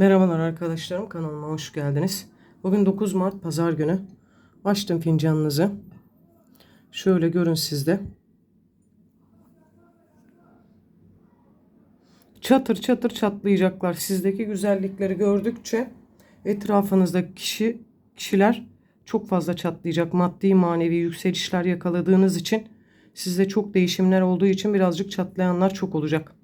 Merhabalar arkadaşlarım kanalıma hoş geldiniz. Bugün 9 Mart pazar günü. Açtım fincanınızı. Şöyle görün sizde. Çatır çatır çatlayacaklar. Sizdeki güzellikleri gördükçe etrafınızdaki kişi kişiler çok fazla çatlayacak. Maddi manevi yükselişler yakaladığınız için sizde çok değişimler olduğu için birazcık çatlayanlar çok olacak.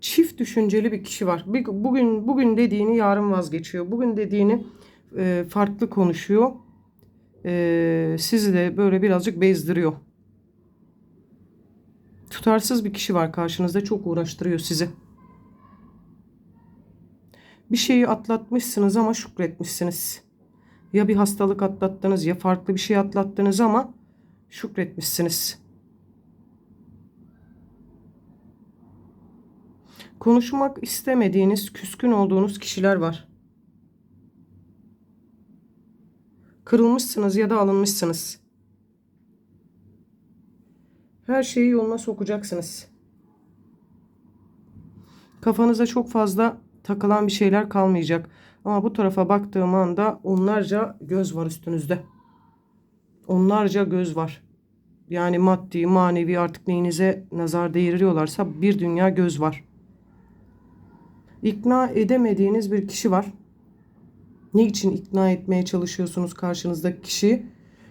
Çift düşünceli bir kişi var. Bugün bugün dediğini yarın vazgeçiyor. Bugün dediğini e, farklı konuşuyor. E, sizi de böyle birazcık bezdiriyor. Tutarsız bir kişi var karşınızda çok uğraştırıyor sizi. Bir şeyi atlatmışsınız ama şükretmişsiniz. Ya bir hastalık atlattınız ya farklı bir şey atlattınız ama şükretmişsiniz. Konuşmak istemediğiniz, küskün olduğunuz kişiler var. Kırılmışsınız ya da alınmışsınız. Her şeyi yoluna sokacaksınız. Kafanıza çok fazla takılan bir şeyler kalmayacak. Ama bu tarafa baktığım anda onlarca göz var üstünüzde. Onlarca göz var. Yani maddi, manevi artık neyinize nazar değiriyorlarsa bir dünya göz var. İkna edemediğiniz bir kişi var. Ne için ikna etmeye çalışıyorsunuz karşınızdaki kişiyi?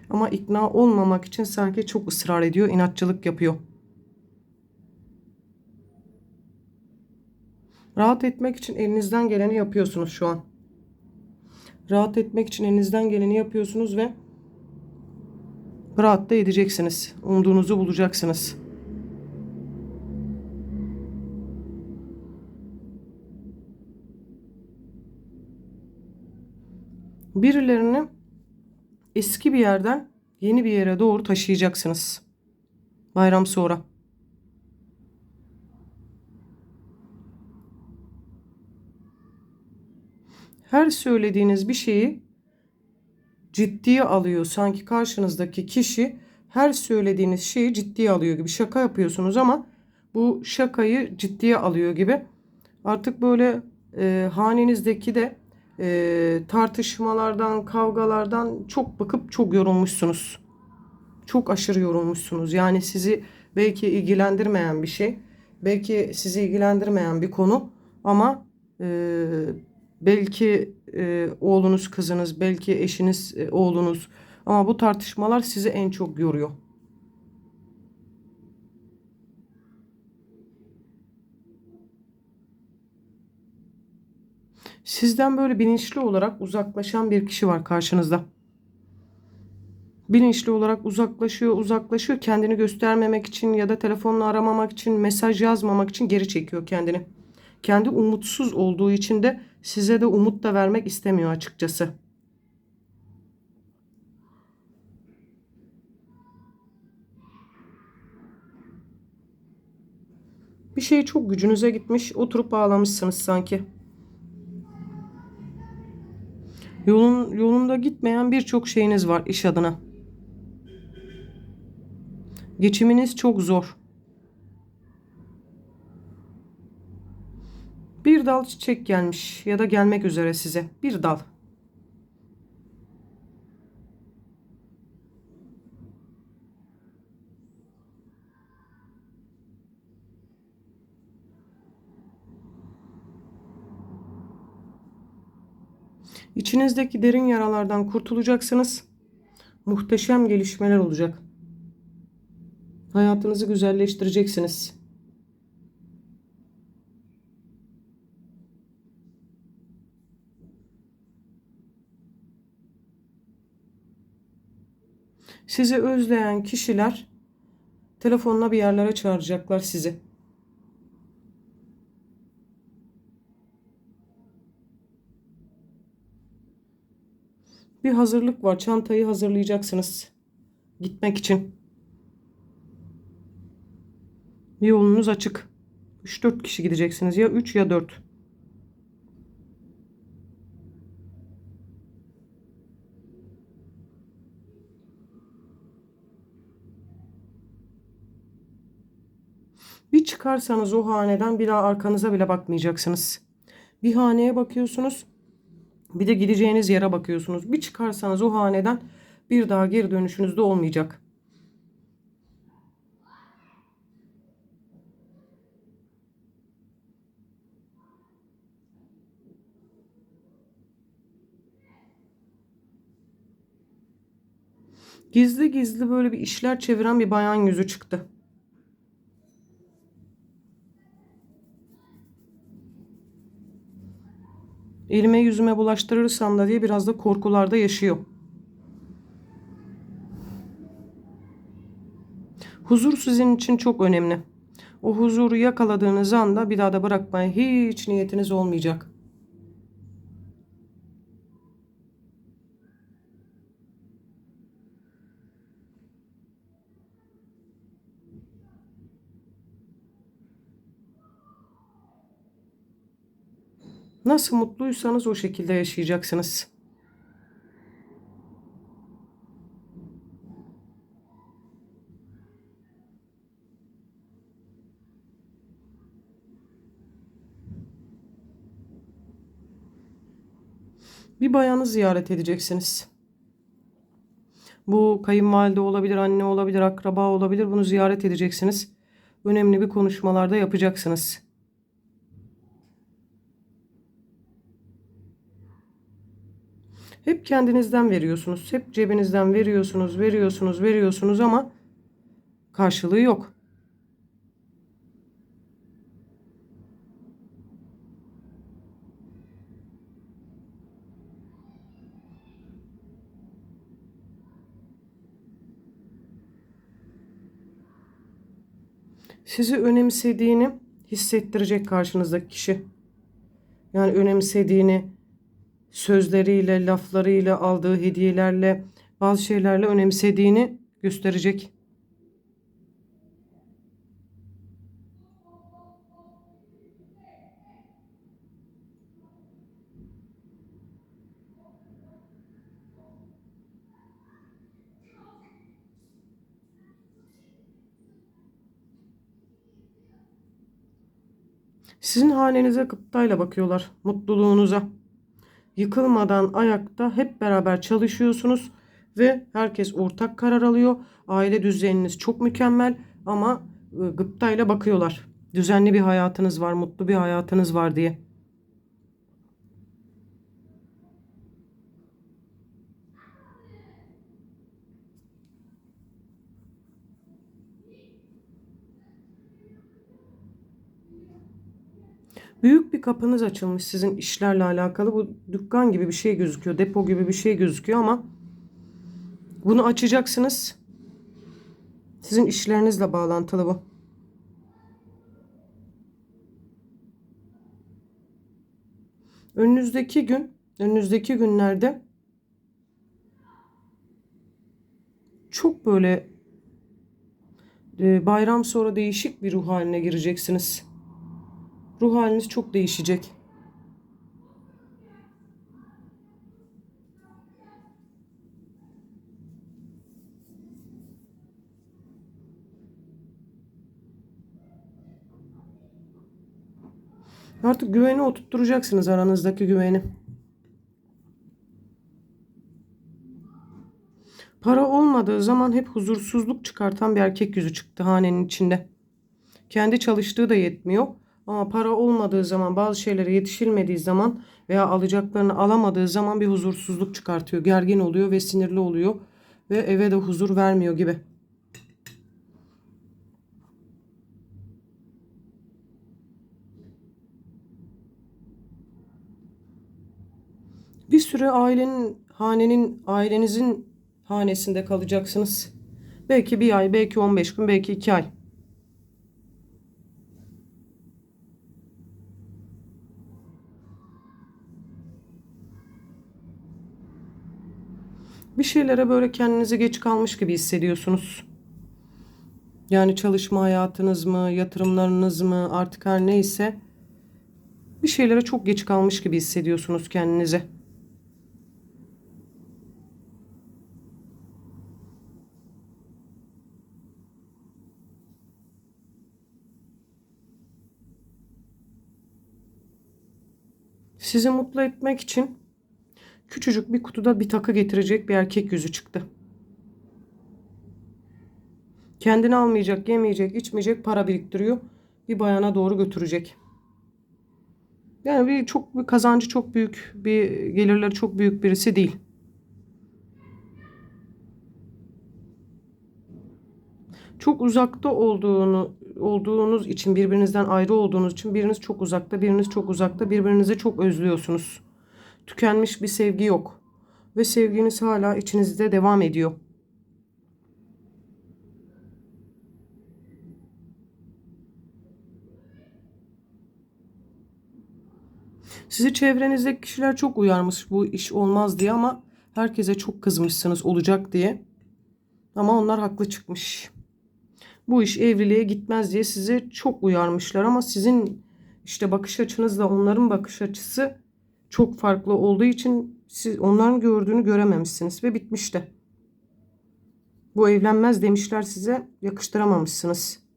Ama ikna olmamak için sanki çok ısrar ediyor, inatçılık yapıyor. Rahat etmek için elinizden geleni yapıyorsunuz şu an. Rahat etmek için elinizden geleni yapıyorsunuz ve rahat da edeceksiniz. Umduğunuzu bulacaksınız. Birilerini eski bir yerden yeni bir yere doğru taşıyacaksınız. Bayram sonra. Her söylediğiniz bir şeyi ciddiye alıyor. Sanki karşınızdaki kişi her söylediğiniz şeyi ciddiye alıyor gibi. Şaka yapıyorsunuz ama bu şakayı ciddiye alıyor gibi. Artık böyle e, hanenizdeki de e, tartışmalardan, kavgalardan çok bakıp çok yorulmuşsunuz. Çok aşırı yorulmuşsunuz. Yani sizi belki ilgilendirmeyen bir şey, belki sizi ilgilendirmeyen bir konu ama e, belki e, oğlunuz, kızınız, belki eşiniz, e, oğlunuz ama bu tartışmalar sizi en çok yoruyor. Sizden böyle bilinçli olarak uzaklaşan bir kişi var karşınızda. Bilinçli olarak uzaklaşıyor, uzaklaşıyor. Kendini göstermemek için ya da telefonla aramamak için, mesaj yazmamak için geri çekiyor kendini. Kendi umutsuz olduğu için de size de umut da vermek istemiyor açıkçası. Bir şey çok gücünüze gitmiş, oturup ağlamışsınız sanki. Yolun, yolunda gitmeyen birçok şeyiniz var iş adına. Geçiminiz çok zor. Bir dal çiçek gelmiş ya da gelmek üzere size. Bir dal. İçinizdeki derin yaralardan kurtulacaksınız. Muhteşem gelişmeler olacak. Hayatınızı güzelleştireceksiniz. Sizi özleyen kişiler telefonla bir yerlere çağıracaklar sizi. Bir hazırlık var. Çantayı hazırlayacaksınız. Gitmek için. Yolunuz açık. 3-4 kişi gideceksiniz. Ya 3 ya 4. Bir çıkarsanız o haneden bir daha arkanıza bile bakmayacaksınız. Bir haneye bakıyorsunuz. Bir de gideceğiniz yere bakıyorsunuz. Bir çıkarsanız o haneden bir daha geri dönüşünüz de olmayacak. Gizli gizli böyle bir işler çeviren bir bayan yüzü çıktı. Elime yüzüme bulaştırırsam da diye biraz da korkularda yaşıyor. Huzur sizin için çok önemli. O huzuru yakaladığınız anda bir daha da bırakmaya hiç niyetiniz olmayacak. Nasıl mutluysanız o şekilde yaşayacaksınız. Bir bayanı ziyaret edeceksiniz. Bu kayınvalide olabilir, anne olabilir, akraba olabilir. Bunu ziyaret edeceksiniz. Önemli bir konuşmalarda yapacaksınız. Hep kendinizden veriyorsunuz. Hep cebinizden veriyorsunuz, veriyorsunuz, veriyorsunuz ama karşılığı yok. Sizi önemsediğini hissettirecek karşınızdaki kişi. Yani önemsediğini, sözleriyle, laflarıyla, aldığı hediyelerle, bazı şeylerle önemsediğini gösterecek. Sizin hanenize gıptayla bakıyorlar, mutluluğunuza yıkılmadan ayakta hep beraber çalışıyorsunuz ve herkes ortak karar alıyor. Aile düzeniniz çok mükemmel ama e, gıptayla bakıyorlar. Düzenli bir hayatınız var, mutlu bir hayatınız var diye. Büyük bir kapınız açılmış sizin işlerle alakalı. Bu dükkan gibi bir şey gözüküyor. Depo gibi bir şey gözüküyor ama bunu açacaksınız. Sizin işlerinizle bağlantılı bu. Önünüzdeki gün, önünüzdeki günlerde çok böyle e, bayram sonra değişik bir ruh haline gireceksiniz. Ruh haliniz çok değişecek. Artık güveni oturtturacaksınız aranızdaki güveni. Para olmadığı zaman hep huzursuzluk çıkartan bir erkek yüzü çıktı hanenin içinde. Kendi çalıştığı da yetmiyor. Ama para olmadığı zaman bazı şeylere yetişilmediği zaman veya alacaklarını alamadığı zaman bir huzursuzluk çıkartıyor. Gergin oluyor ve sinirli oluyor ve eve de huzur vermiyor gibi. Bir süre ailenin, hanenin, ailenizin hanesinde kalacaksınız. Belki bir ay, belki 15 gün, belki 2 ay. Bir şeylere böyle kendinizi geç kalmış gibi hissediyorsunuz. Yani çalışma hayatınız mı, yatırımlarınız mı artık her neyse bir şeylere çok geç kalmış gibi hissediyorsunuz kendinizi. Sizi mutlu etmek için küçücük bir kutuda bir takı getirecek bir erkek yüzü çıktı. Kendini almayacak, yemeyecek, içmeyecek, para biriktiriyor. Bir bayana doğru götürecek. Yani bir çok bir kazancı çok büyük, bir gelirleri çok büyük birisi değil. Çok uzakta olduğunu olduğunuz için birbirinizden ayrı olduğunuz için biriniz çok uzakta, biriniz çok uzakta, birbirinizi çok özlüyorsunuz. Tükenmiş bir sevgi yok ve sevginiz hala içinizde devam ediyor. Sizi çevrenizdeki kişiler çok uyarmış bu iş olmaz diye ama herkese çok kızmışsınız olacak diye. Ama onlar haklı çıkmış. Bu iş evliliğe gitmez diye sizi çok uyarmışlar ama sizin işte bakış açınızla onların bakış açısı çok farklı olduğu için siz onların gördüğünü görememişsiniz ve bitmişti. Bu evlenmez demişler size yakıştıramamışsınız.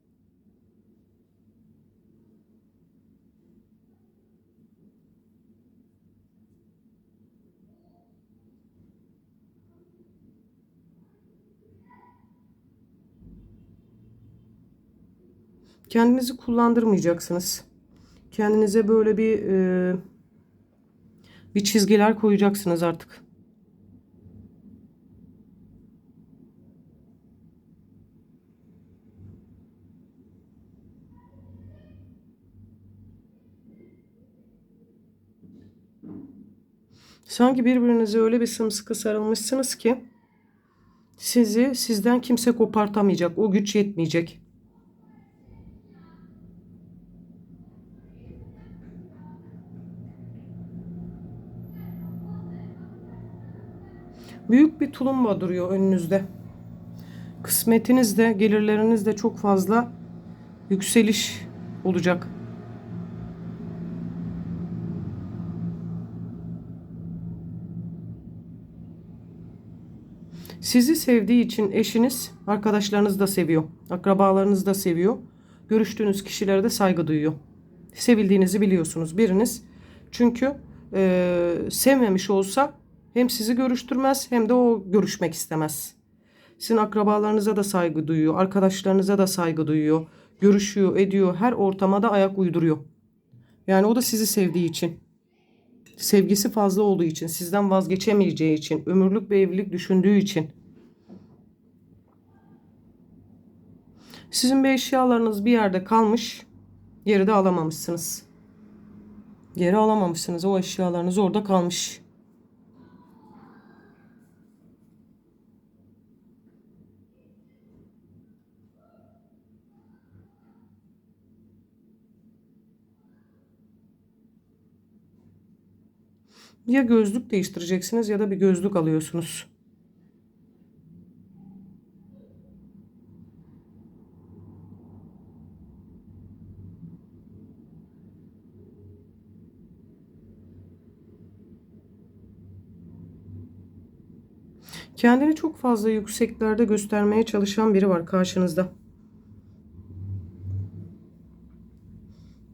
Kendinizi kullandırmayacaksınız. Kendinize böyle bir e, bir çizgiler koyacaksınız artık. Sanki birbirinize öyle bir sımsıkı sarılmışsınız ki sizi sizden kimse kopartamayacak. O güç yetmeyecek. Büyük bir tulumba duruyor önünüzde. Kısmetinizde, gelirlerinizde çok fazla yükseliş olacak. Sizi sevdiği için eşiniz, arkadaşlarınız da seviyor. Akrabalarınız da seviyor. Görüştüğünüz kişilere de saygı duyuyor. Sevildiğinizi biliyorsunuz biriniz. Çünkü e, sevmemiş olsa hem sizi görüştürmez hem de o görüşmek istemez. Sizin akrabalarınıza da saygı duyuyor, arkadaşlarınıza da saygı duyuyor. Görüşüyor, ediyor, her ortama da ayak uyduruyor. Yani o da sizi sevdiği için. Sevgisi fazla olduğu için, sizden vazgeçemeyeceği için, ömürlük bir evlilik düşündüğü için. Sizin bir eşyalarınız bir yerde kalmış, geri de alamamışsınız. Geri alamamışsınız. O eşyalarınız orada kalmış. Ya gözlük değiştireceksiniz ya da bir gözlük alıyorsunuz. Kendini çok fazla yükseklerde göstermeye çalışan biri var karşınızda.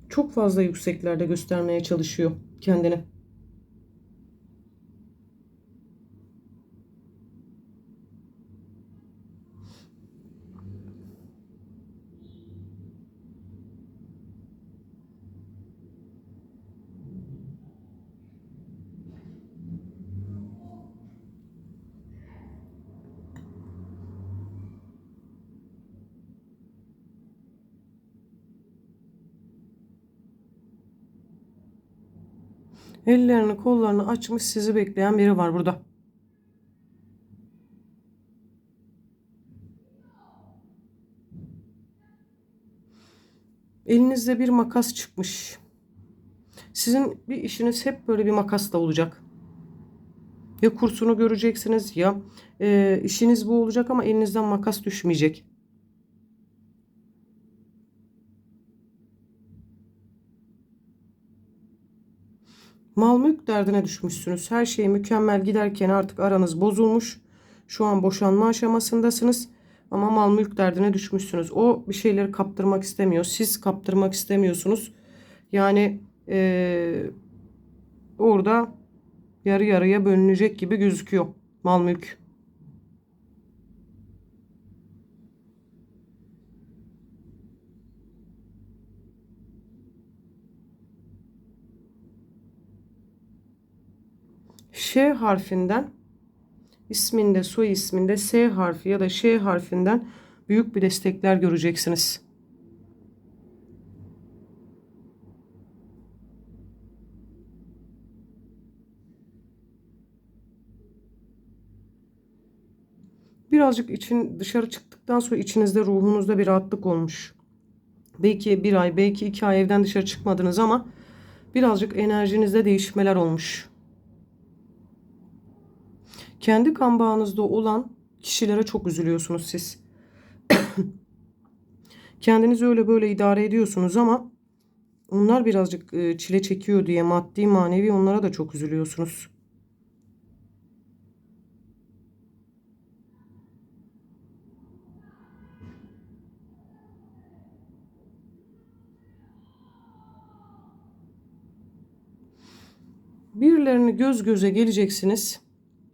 Çok fazla yükseklerde göstermeye çalışıyor kendini. Ellerini kollarını açmış sizi bekleyen biri var burada. Elinizde bir makas çıkmış. Sizin bir işiniz hep böyle bir makasla olacak. Ya kursunu göreceksiniz ya e, işiniz bu olacak ama elinizden makas düşmeyecek. Mal mülk derdine düşmüşsünüz. Her şey mükemmel giderken artık aranız bozulmuş. Şu an boşanma aşamasındasınız. Ama mal mülk derdine düşmüşsünüz. O bir şeyleri kaptırmak istemiyor. Siz kaptırmak istemiyorsunuz. Yani e, orada yarı yarıya bölünecek gibi gözüküyor mal mülk. Ş harfinden isminde, soy isminde S harfi ya da Ş harfinden büyük bir destekler göreceksiniz. Birazcık için dışarı çıktıktan sonra içinizde ruhunuzda bir rahatlık olmuş. Belki bir ay, belki iki ay evden dışarı çıkmadınız ama birazcık enerjinizde değişmeler olmuş. Kendi kan bağınızda olan kişilere çok üzülüyorsunuz siz. Kendinizi öyle böyle idare ediyorsunuz ama onlar birazcık e, çile çekiyor diye maddi manevi onlara da çok üzülüyorsunuz. Birilerini göz göze geleceksiniz.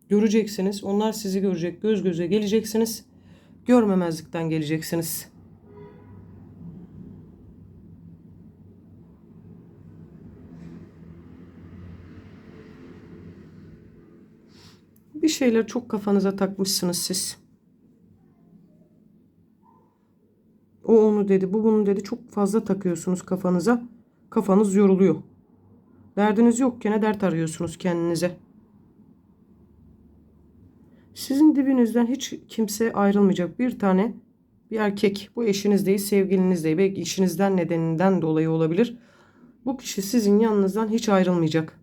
Göreceksiniz. Onlar sizi görecek. Göz göze geleceksiniz. Görmemezlikten geleceksiniz. Bir şeyler çok kafanıza takmışsınız siz. O onu dedi, bu bunu dedi. Çok fazla takıyorsunuz kafanıza. Kafanız yoruluyor. Derdiniz yokken dert arıyorsunuz kendinize. Sizin dibinizden hiç kimse ayrılmayacak. Bir tane bir erkek. Bu eşiniz değil, sevgiliniz değil. Belki işinizden nedeninden dolayı olabilir. Bu kişi sizin yanınızdan hiç ayrılmayacak.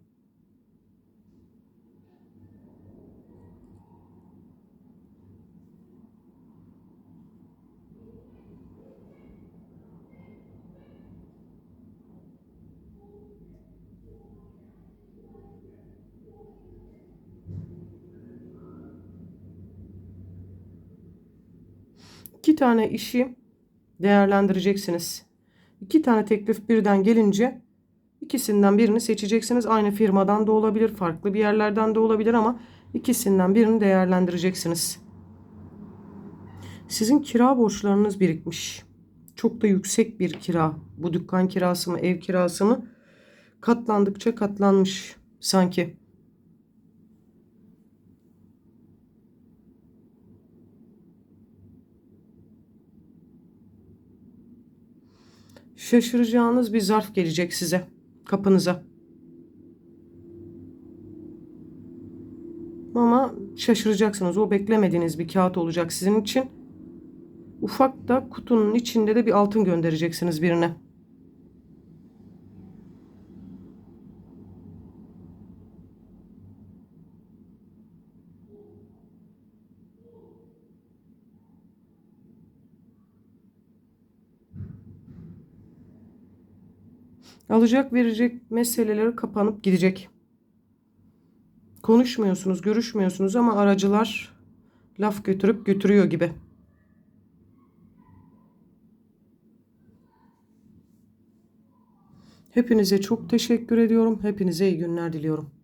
İki tane işi değerlendireceksiniz. İki tane teklif birden gelince ikisinden birini seçeceksiniz. Aynı firmadan da olabilir, farklı bir yerlerden de olabilir ama ikisinden birini değerlendireceksiniz. Sizin kira borçlarınız birikmiş. Çok da yüksek bir kira. Bu dükkan kirası mı, ev kirası mı? Katlandıkça katlanmış sanki. Şaşıracağınız bir zarf gelecek size kapınıza. Ama şaşıracaksınız. O beklemediğiniz bir kağıt olacak sizin için. Ufak da kutunun içinde de bir altın göndereceksiniz birine. Alacak verecek meseleleri kapanıp gidecek. Konuşmuyorsunuz, görüşmüyorsunuz ama aracılar laf götürüp götürüyor gibi. Hepinize çok teşekkür ediyorum. Hepinize iyi günler diliyorum.